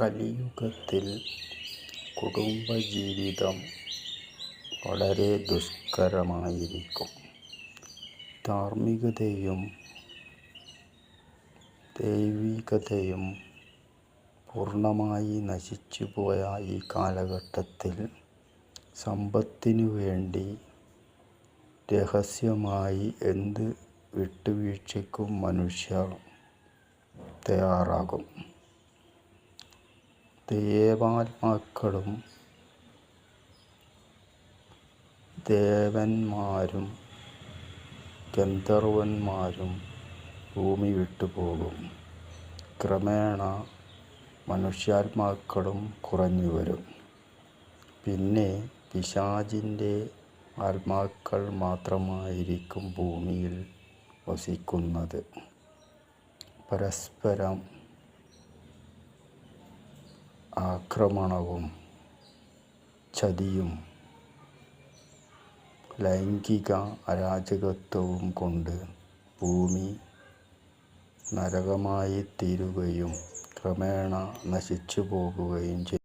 കലിയുഗത്തിൽ കുടുംബജീവിതം വളരെ ദുഷ്കരമായിരിക്കും. ധാർമ്മികതയും ദൈവികതയും പൂർണമായി നശിച്ചുപോയ ഈ കാലഘട്ടത്തിൽ സമ്പത്തിനു വേണ്ടി രഹസ്യമായി എന്ത് വിട്ടുവീഴ്ചയ്ക്കും മനുഷ്യർ തയ്യാറാകും. ദേവാത്മാക്കളും ദേവന്മാരും ഗന്ധർവന്മാരും ഭൂമി വിട്ടുപോകും. ക്രമേണ മനുഷ്യാത്മാക്കളും കുറഞ്ഞുവരും. പിന്നെ പിശാചിന്റെ ആത്മാക്കൾ മാത്രമായിരിക്കും ഭൂമിയിൽ വസിക്കുന്നത്. പരസ്പരം ആക്രമണവും ചതിയും ലൈംഗിക അരാജകത്വവും കൊണ്ട് ഭൂമി നരകമായി തീരുകയും ക്രമേണ നശിച്ചു പോകുകയും ചെയ്യും.